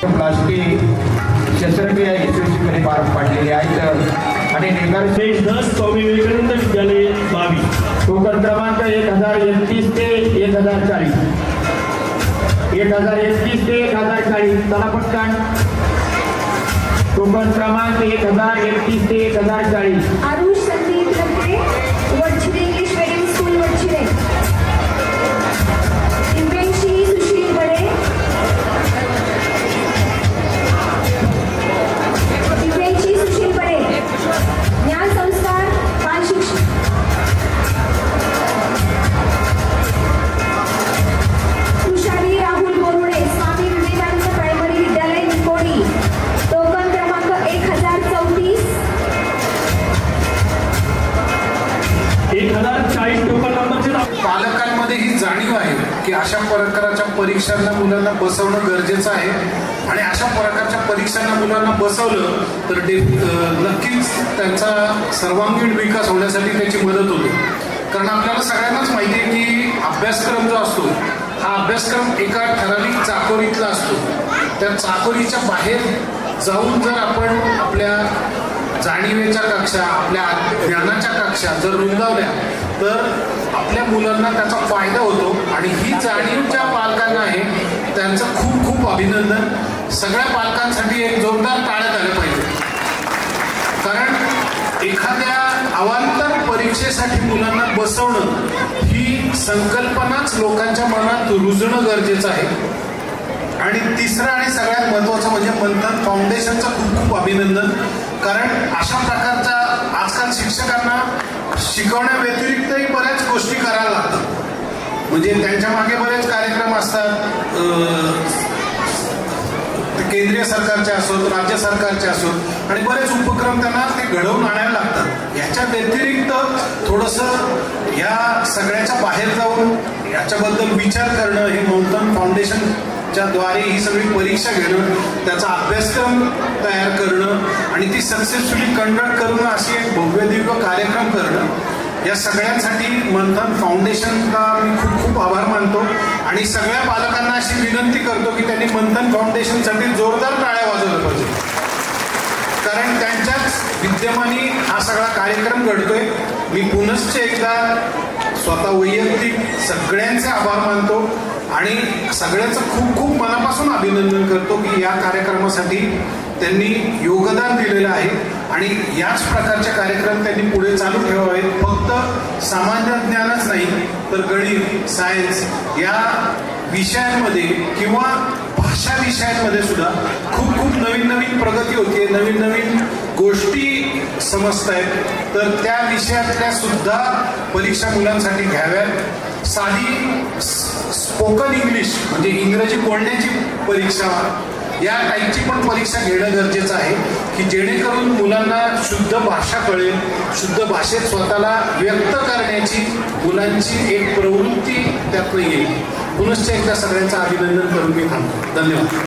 Plastic शस्त्रक्रिया यशस्वीपणे पार पाडलेली आहेत आणि दस स्वामी विवेकानंद विद्यालय बावी टोकन क्रमांक एक हजार एकतीस ते एक हजार चाळीस. एक हजार एकतीस ते एक हजार चाळीस. चला पटकन. टोकन क्रमांक एक हजार एकतीस ते एक हजार चाळीस. जाणीव आहे की अशा प्रकारच्या परीक्षांना मुलांना बसवणं गरजेचं आहे. आणि अशा प्रकारच्या परीक्षांना मुलांना बसवलं तर डे नक्कीच त्यांचा सर्वांगीण विकास होण्यासाठी त्याची मदत होते. कारण आपल्याला सगळ्यांनाच माहिती आहे की अभ्यासक्रम जो असतो हा अभ्यासक्रम एका ठराविक चाकोरीतला असतो. त्या चाकोरीच्या बाहेर जाऊन जर आपण आपल्या जाणीवेच्या कक्षा आपल्या ज्ञानाच्या कक्षा जर रुंदावल्या तर आपल्या मुलांना त्याचा फायदा होतो आणि ही जाणीव ज्या पालकांना आहे त्यांचं खूप खूप अभिनंदन. सगळ्या पालकांसाठी एक जोरदार टाळत आलं पाहिजे. कारण एखाद्या अवांतर परीक्षेसाठी मुलांना बसवणं ही संकल्पनाच लोकांच्या मनात रुजणं गरजेचं आहे. आणि तिसरं आणि सगळ्यात महत्वाचं म्हणजे मंथन फाउंडेशनचं खूप खूप अभिनंदन. कारण अशा प्रकारच्या आजकाल शिक्षकांना शिकवण्या व्यतिरिक्तही बऱ्याच गोष्टी करायला लागतात म्हणजे त्यांच्या मागे बरेच कार्यक्रम असतात. केंद्रीय सरकारचे असोत राज्य सरकारचे असोत. आणि बरेच उपक्रम त्यांना ते घडवून आणायला लागतात. याच्या व्यतिरिक्त थोडंसं या सगळ्याच्या बाहेर जाऊन याच्याबद्दल विचार करणं हे मंथन फाउंडेशनच्या द्वारे ही सगळी परीक्षा घेणं त्याचा अभ्यासक्रम तयार करणं आणि ती सक्सेसफुली कंडक्ट करणं अशी एक भव्य दिव्य कार्यक्रम करणं या सगळ्यांसाठी मंथन फाउंडेशनला मी खूप खूप आभार मानतो. आणि सगळ्या पालकांना अशी विनंती करतो की त्यांनी मंथन फाउंडेशनसाठी जोरदार टाळ्या वाजवल्या पाहिजे. कारण त्यांच्याच विद्यमानी हा सगळा कार्यक्रम घडतोय. मी पुनश्च एकदा स्वतः वैयक्तिक सगळ्यांचे आभार मानतो आणि सगळ्यांचं खूप खूप मनापासून अभिनंदन करतो की या कार्यक्रमासाठी त्यांनी योगदान दिलेलं आहे. आणि याच प्रकारचे कार्यक्रम त्यांनी पुढे चालू ठेवावेत फक्त सामान्य ज्ञानच नाही तर गणित सायन्स या विषयांमध्ये किंवा भाषा विषयांमध्ये सुद्धा खूप खूप नवीन नवीन प्रगती होते नवीन नवीन गोष्टी समजत आहेत तर त्या विषयातल्या सुद्धा परीक्षा मुलांसाठी घ्याव्यात. साधी स्पोकन इंग्लिश म्हणजे इंग्रजी बोलण्याची परीक्षा या टाईपची पण परीक्षा घेणं गरजेचं आहे की जेणेकरून मुलांना शुद्ध भाषा कळेल शुद्ध भाषेत स्वतःला व्यक्त करण्याची मुलांची एक प्रवृत्ती त्यातनं येईल. पुनश्च एकदा सगळ्यांचं अभिनंदन करून मी थांबतो. धन्यवाद.